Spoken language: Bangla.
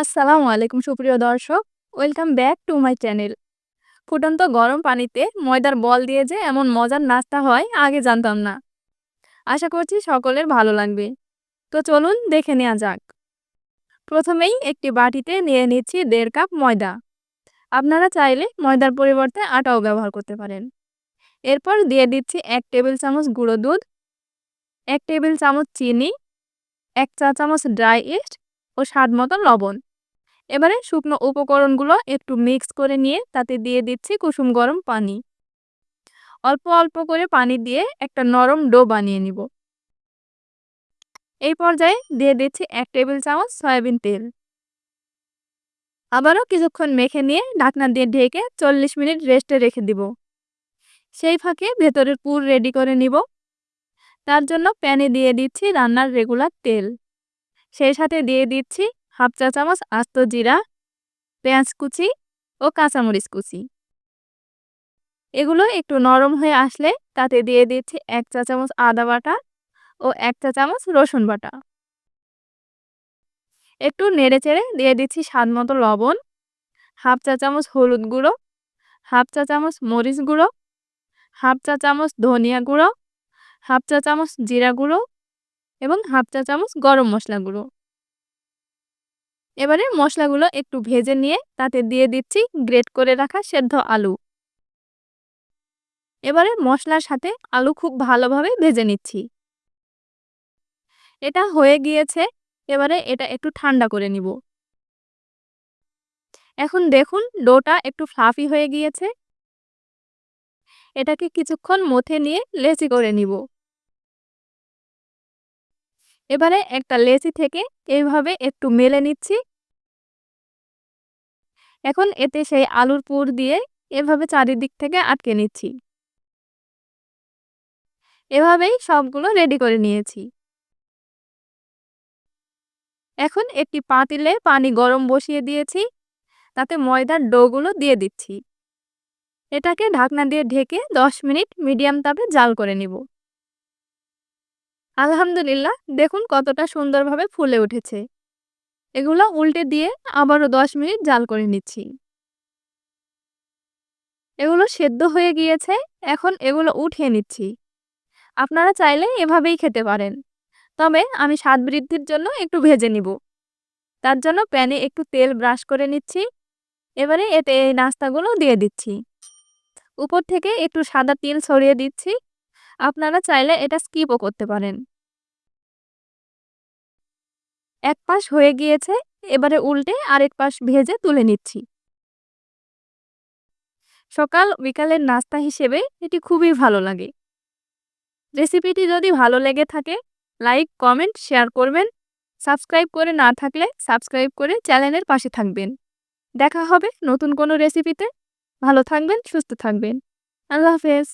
আসসালামু আলাইকুম, সুপ্রিয় দর্শক। Welcome back to my channel ফুটন্ত গরম পানিতে ময়দার বল দিয়ে যে এমন মজার নাস্তা হয়, আগে জানতাম না। আশা করছি সকলের ভালো লাগবে। তো চলুন দেখে নেওয়া যাক। প্রথমেই একটি বাটিতে নিয়ে নিচ্ছি দেড় কাপ ময়দা। আপনারা চাইলে ময়দার পরিবর্তে আটাও ব্যবহার করতে পারেন। এরপর দিয়ে দিচ্ছি এক টেবিল চামচ গুঁড়ো দুধ, এক টেবিল চামচ চিনি, এক চা চামচ ড্রাই ইস্ট ও স্বাদ মতো লবণ। এবারে শুকনো উপকরণগুলো একটু মিক্স করে নিয়ে তাতে দিয়ে দিচ্ছি কুসুম গরম পানি। অল্প অল্প করে পানি দিয়ে একটা নরম ডো বানিয়ে নিব। এই পর্যায়ে দিয়ে দিচ্ছি এক টেবিল চামচ সয়াবিন তেল। আবারও কিছুক্ষণ মেখে নিয়ে ঢাকনা দিয়ে ঢেকে চল্লিশ মিনিট রেস্টে রেখে দিব। সেই ফাঁকে ভেতরের পুর রেডি করে নিব। তার জন্য প্যানে দিয়ে দিচ্ছি রান্নার রেগুলার তেল। সেই সাথে দিয়ে দিচ্ছি হাফ চা চামচ আস্ত জিরা, পেঁয়াজ কুচি ও কাঁচামরিচ কুচি। এগুলো একটু নরম হয়ে আসলে তাতে দিয়ে দিচ্ছি এক চা চামচ আদা বাটা ও এক চা চামচ রসুন বাটা। একটু নেড়ে চেড়ে দিয়ে দিচ্ছি স্বাদ মতো লবণ, হাফ চা চামচ হলুদ গুঁড়ো, হাফ চা চামচ মরিচ গুঁড়ো, হাফ চা চামচ ধনিয়া গুঁড়ো, হাফ চা চামচ জিরা গুঁড়ো এবং হাফ চা চামচ গরম মশলা গুঁড়ো। এবারে মশলাগুলো একটু ভেজে নিয়ে তাতে দিয়ে দিচ্ছি গ্রেট করে রাখা সেদ্ধ আলু। এবারে মশলার সাথে আলু খুব ভালোভাবে ভেজে নিচ্ছি। এটা হয়ে গিয়েছে, এবারে এটা একটু ঠান্ডা করে নিব। এখন দেখুন ডোটা একটু ফ্লাফি হয়ে গিয়েছে। এটাকে কিছুক্ষণ মথে নিয়ে লেচি করে নিব। এবারে একটা লেচি থেকে এইভাবে একটু মেলে নিচ্ছি। এখন এতে সেই আলুর পুর দিয়ে এভাবে চারিদিক থেকে আটকে নিচ্ছি। এভাবেই সবগুলো রেডি করে নিয়েছি। এখন একটি পাতিলে পানি গরম বসিয়ে দিয়েছি। তাতে ময়দার ডোগুলো দিয়ে দিচ্ছি। এটাকে ঢাকনা দিয়ে ঢেকে দশ মিনিট মিডিয়াম তাপে জাল করে নিব। আলহামদুলিল্লাহ, দেখুন কতটা সুন্দরভাবে ফুলে উঠেছে। এগুলো উল্টে দিয়ে আবারও দশ মিনিট জাল করে নিচ্ছি। এগুলো সেদ্ধ হয়ে গিয়েছে, এখন এগুলো উঠিয়ে নিচ্ছি। আপনারা চাইলে এভাবেই খেতে পারেন। তবে আমি স্বাদ বৃদ্ধির জন্য একটু ভেজে নিব। তার জন্য প্যানে একটু তেল ব্রাশ করে নিচ্ছি। এবারে এতে এই নাস্তাগুলো দিয়ে দিচ্ছি। উপর থেকে একটু সাদা তিল ছড়িয়ে দিচ্ছি। আপনারা চাইলে এটা স্কিপও করতে পারেন। এক পাশ হয়ে গিয়েছে, এবারে উল্টে আরেক পাশ ভেজে তুলে নিচ্ছি। সকাল বিকালের নাস্তা হিসেবে এটি খুবই ভালো লাগে। রেসিপিটি যদি ভালো লেগে থাকে, লাইক, কমেন্ট, শেয়ার করবেন। সাবস্ক্রাইব করে না থাকলে সাবস্ক্রাইব করে চ্যানেলের পাশে থাকবেন। দেখা হবে নতুন কোনো রেসিপিতে। ভালো থাকবেন, সুস্থ থাকবেন। আল্লাহ হাফেজ।